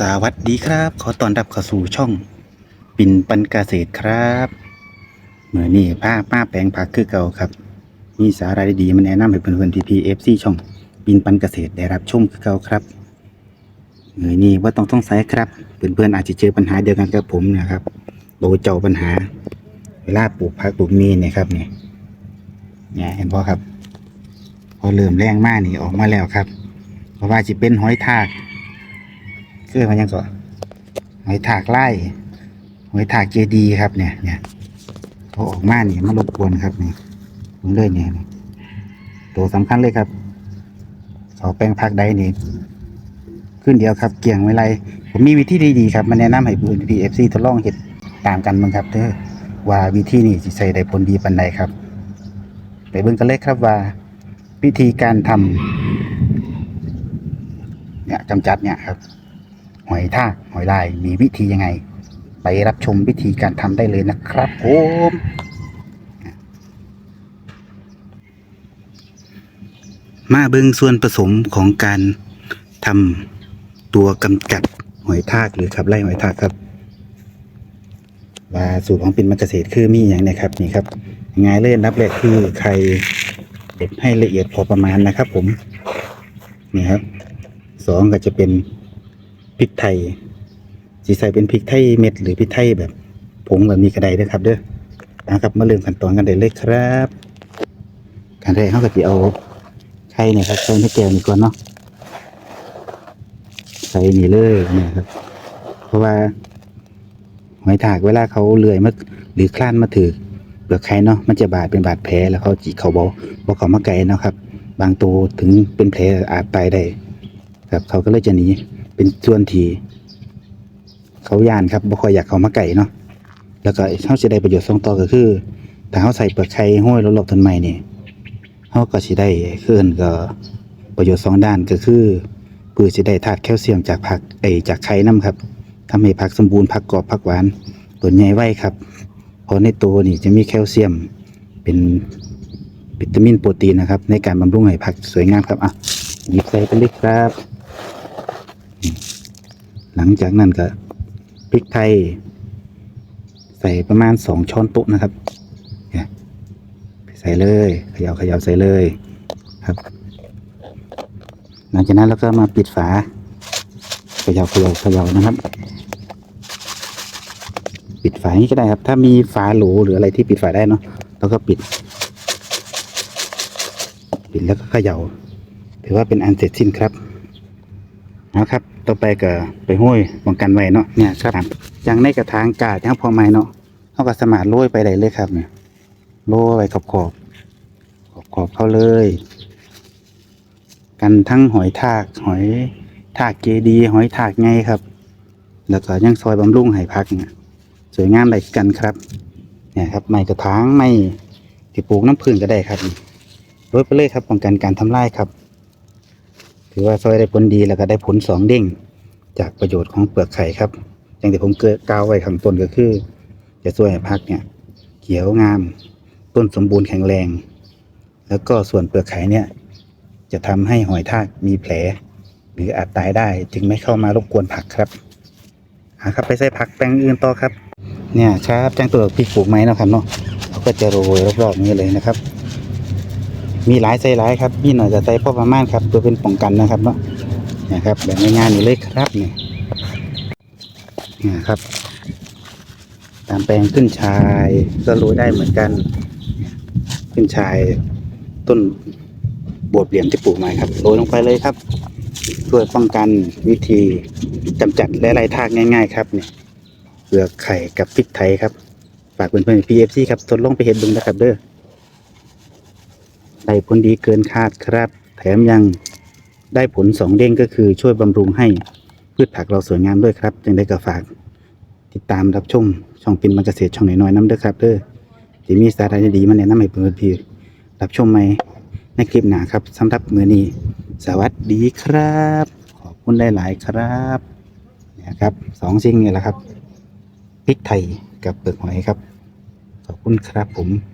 สวัสดีครับ ขอต้อนรับเข้าสู่ช่อง ปิ่นปันเกษตรครับเมื่อนี้ผ้าป้าแปลงผักคือเก่าครับ มีสาระดีๆมาแนะนำให้เพื่อนๆทีพีเอฟซีช่อง ปิ่นปันเกษตรได้รับชมคือเก่าครับเมื่อนี้ว่าต้องต้องใส่ครับ เพื่อนๆอาจจะเจอปัญหาเดียวกันกับผมนะครับโดเจ้าปัญหา เวลาปลูกผักปลูกมีเนี่ยครับเนี่ยเนี่ยเห็นพ่อครับ พอเริ่มแรงมากนี่ออกมาแล้วครับ เพราะว่าจะเป็นหอยทาก คือมันยังก่อหอยถากไล่หอยถากเจดีครับเนี่ย เนี่ยพอออกมาเนี่ยมันรบกวนครับนี่มันเลยเนี่ยตัวสำคัญเลยครับเขาแปลงพักใดนี่ขึ้นเดียวครับ เกี่ยงไว้ไรผมมีวิธีดีๆครับมาแนะนำให้เพื่อนพีเอฟซีทดลองเห็ดตามกันมั้งครับเด้อว่าวิธีนี้สิใส่ได้ผลดีปันใดครับ ไปเบิ่งกันเลยครับว่า วิธีการทำเนี่ยกำจัดเนี่ยครับ อยทากหอยลายมีวิธียังไง ไปรับชมวิธีการทำได้เลยนะครับผมมาเบิ่งส่วนผสมของการทำตัวกำจัดหอยทากหรือขับไล่หอยทากครับว่าสูตรของปิ่นมะเกษตรคือมีอย่างนะครับนี่ครับง่ายเลยอันดับแรกคือไข่เด็ดให้ละเอียดพอประมาณนะครับ ผมนี่ครับสองก็จะเป็นพ ริกไทยสีใส่เป็นพริกไทยเม็ดหรือพริกไทยแบบผงแบบนี้ก็ได้เด้อครับ เด้อนะครับมาเริ่มขั้นตอนกันได้เลยครับการแรกเขาก็จะเอาไข่เนี่ยครับใส่ในแก้วนี่ก่อนเนาะใส่นี่เลยเนี่ยครับ เพราะว่าหอยถากเวลาเขาเลื่อยมาหรือคลานมาถือเปลือกไข่เนาะมันจะบาดเป็นบาดแผลแล้วเขาจีเขาบอกบอกเขามาไกลเนาะครับ บางตัวถึงเป็นแผลอาจตายได้ครับเขาก็เลยจะหนี เป็นส่วนที่เขาย่านครับบ่ค่อยอยากเขามาไก่เนาะแล้วก็เขาจะได้ประโยชน์สองต่อก็คือถ้าเขาใส่เปลือกไข่ห้อยรอบๆต้นไม้นี่เขาก็สิได้ขึ้นก็ประโยชน์สองด้านก็คือเพื่อสิได้ธาตุแคลเซียมจากผักไอจากไข่น้ำครับทำให้ผักสมบูรณ์ผักกรอบผักหวานตัวใหญ่ไว้ครับเพราะในตัวนี่จะมีแคลเซียมเป็นวิตามินโปรตีนนะครับ ในการบำรุงให้ผักสวยงามครับอะหยิบใส่ไปเลยครับ หลังจากนั้นก็พริกไทย ใส่ประมาณสองช้อนโต๊ะนะครับใส่เลยเขย่าเขย่าใส่เลยครับ หลังจากนั้นเราก็มาปิดฝาเขย่าเขย่าเขย่านะครับ ปิดฝาอย่างนี้ก็ได้ครับ ถ้ามีฝาโหลหรืออะไรที่ปิดฝาได้เนาะเราก็ปิด ปิดแล้วก็เขย่าถือว่าเป็นอันเสร็จสิ้นครับนะครับ ต่อไปก็ไปห้อยป้องกันไว้เนาะเนี่ยครับอย่างในกระถางกาดยังพอไหมเนาะเขาก็สามารถโรยไปได้เลยครับ เนี่ยโรยไปขอบขอบขอบขอบเขาเลย กันทั้งหอยทากหอยทากเกดี หอยทากไงครับ แล้วก็ยังซอยบำรุงให้พักเนี่ยสวยงามได้คือกันครับ เนี่ยครับไม้กระถางไม้ที่ปลูกน้ำผึ้งก็ได้ครับโรยไปเลยครับป้องกันการทำลายครับ ถือว่าซอยได้ผลดีแล้วก็ได้ผลสองเด้ง จากประโยชน์ของเปลือกไข่ครับ อย่างที่ผมเกลือกาวไว้ข้างต้นก็คือ จะช่วยให้พักเนี่ย เขียวงาม ต้นสมบูรณ์แข็งแรง แล้วก็ส่วนเปลือกไข่เนี่ย จะทำให้หอยทากมีแผล หรืออาจตายได้จึงไม่เข้ามารบกวนผักครับหาครับไปใส่ผักแปลงอื่นต่อครับ เนี่ยครับจ้างตัวพริกปลูกไม้นาะครับเนาะเขาก็จะโรยรอบๆนี้เลยนะครับ มีหลายไซส์หลายครับมีหน่อยจะใส่พ่อประมาณครับเพื่อเป็นป้องกันนะครับเนาะนะครับแบบง่ายๆนี่เลยครับเนี่ยนี่ยครับ ตามแปลงขึ้นชายก็โรยได้เหมือนกัน ขึ้นชายต้นบวบเหลี่ยมที่ปลูกม่ครับโรยลงไปเลยครับเพื่อป้องกันวิธีกำจัดและไล่ทากง่าย ๆ ครับเนี่ยเปลือกไข่กับพริกไทยครับฝากเพื่อนๆพีเอฟซีครับทดลองไปเห็นดูนะครับเด้อ ได้ผลดีเกินคาดครับ แถมยังได้ผลสองเด้งก็คือช่วยบำรุงให้พืชผักเราสวยงามด้วยครับยังได้ก็ฝาก ติดตามรับชมช่องปินมันเกษตรช่องน้อยๆน้ำเด้อครับเด้อที่มีสาระดีๆมาแนะนำให้เพื่อนพี่รับชมไหมในคลิปหนาครับสำหรับมือนี้ สวัสดีครับ ขอบคุณหลายๆครับนี่ยครับสองสิ่งนี่แหละครับพริกไทยกับเปลือกหอยครับ ขอบคุณครับผม